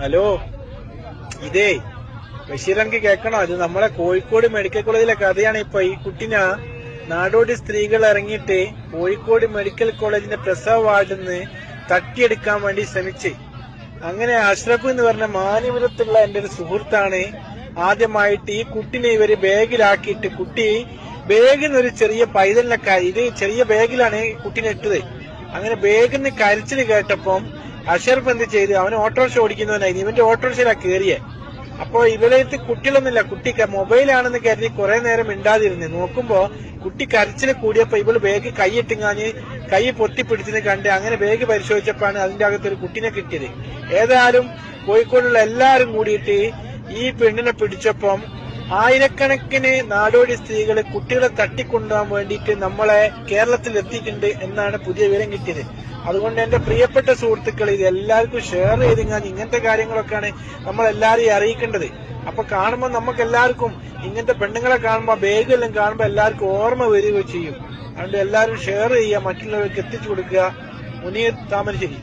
Hello? ഇതേ ബഷീറൻക്ക് കേൾക്കണോ? ഇത് നമ്മളെ കോഴിക്കോട് മെഡിക്കൽ കോളേജിലെ കഥയാണ് ഇപ്പൊ. ഈ കുട്ടിന നാടോടി സ്ത്രീകൾ ഇറങ്ങിയിട്ട് കോഴിക്കോട് മെഡിക്കൽ കോളേജിന്റെ പ്രസവ വാർഡിൽ നിന്ന് തട്ടിയെടുക്കാൻ വേണ്ടി ശ്രമിച്ചു. അങ്ങനെ അഷ്റഫ് എന്ന് പറഞ്ഞ മാനപുരത്തുള്ള എന്റെ ഒരു സുഹൃത്താണ് ആദ്യമായിട്ട് ഈ കുട്ടിനെ ഇവർ ബാഗിലാക്കിയിട്ട് കുട്ടി ബാഗിൽ നിന്ന് ഒരു ചെറിയ പൈതലിനെ ഇത് ചെറിയ ബാഗിലാണ് കുട്ടീനെ ഇട്ടത്. അങ്ങനെ ബാഗിൽ നിന്ന് കരച്ചിൽ കേട്ടപ്പം അഷറഫ് എന്ത് ചെയ്തു? അവൻ ഓട്ടോറിക്ഷ ഓടിക്കുന്നവനായി ഇവന്റെ ഓട്ടോറിക്ഷയിലാ കേറിയേ. അപ്പൊ ഇവരടുത്ത് കുട്ടികളൊന്നുമില്ല. കുട്ടി മൊബൈലാണെന്ന് കരുതി കുറെ നേരം മിണ്ടാതിരുന്നു. നോക്കുമ്പോ കുട്ടി കരച്ചിൽ കൂടിയപ്പോ ഇവൾ ബാഗ് കൈയിട്ടിങ്ങാഞ്ഞ് കൈ പൊത്തിപ്പിടിച്ചത് കണ്ട് അങ്ങനെ ബാഗ് പരിശോധിച്ചപ്പോഴാണ് അതിന്റെ അകത്ത് ഒരു കുട്ടിനെ കിട്ടിയത്. ഏതായാലും കോഴിക്കോടുള്ള എല്ലാരും കൂടിയിട്ട് ഈ പെണ്ണിനെ പിടിച്ചപ്പം ആയിരക്കണക്കിന് നാടോടി സ്ത്രീകൾ കുട്ടികളെ തട്ടിക്കൊണ്ടുപോകാൻ വേണ്ടിയിട്ട് നമ്മളെ കേരളത്തിൽ എത്തിയിട്ടുണ്ട് എന്നാണ് പുതിയ വിവരം കിട്ടിയത്. അതുകൊണ്ട് എന്റെ പ്രിയപ്പെട്ട സുഹൃത്തുക്കൾ ഇത് എല്ലാവർക്കും ഷെയർ ചെയ്തിങ്ങാൻ ഇങ്ങനത്തെ കാര്യങ്ങളൊക്കെയാണ് നമ്മൾ എല്ലാവരെയും അറിയിക്കേണ്ടത്. അപ്പൊ കാണുമ്പോൾ നമുക്ക് എല്ലാവർക്കും ഇങ്ങനത്തെ പെണ്ണുങ്ങളെ കാണുമ്പോൾ ബേഗെല്ലാം കാണുമ്പോൾ എല്ലാവർക്കും ഓർമ്മ വരികയോ ചെയ്യും. അതുകൊണ്ട് എല്ലാവരും ഷെയർ ചെയ്യുക മറ്റുള്ളവർക്ക് എത്തിച്ചു കൊടുക്കുക. മുനീർ താമരശ്ശേരി.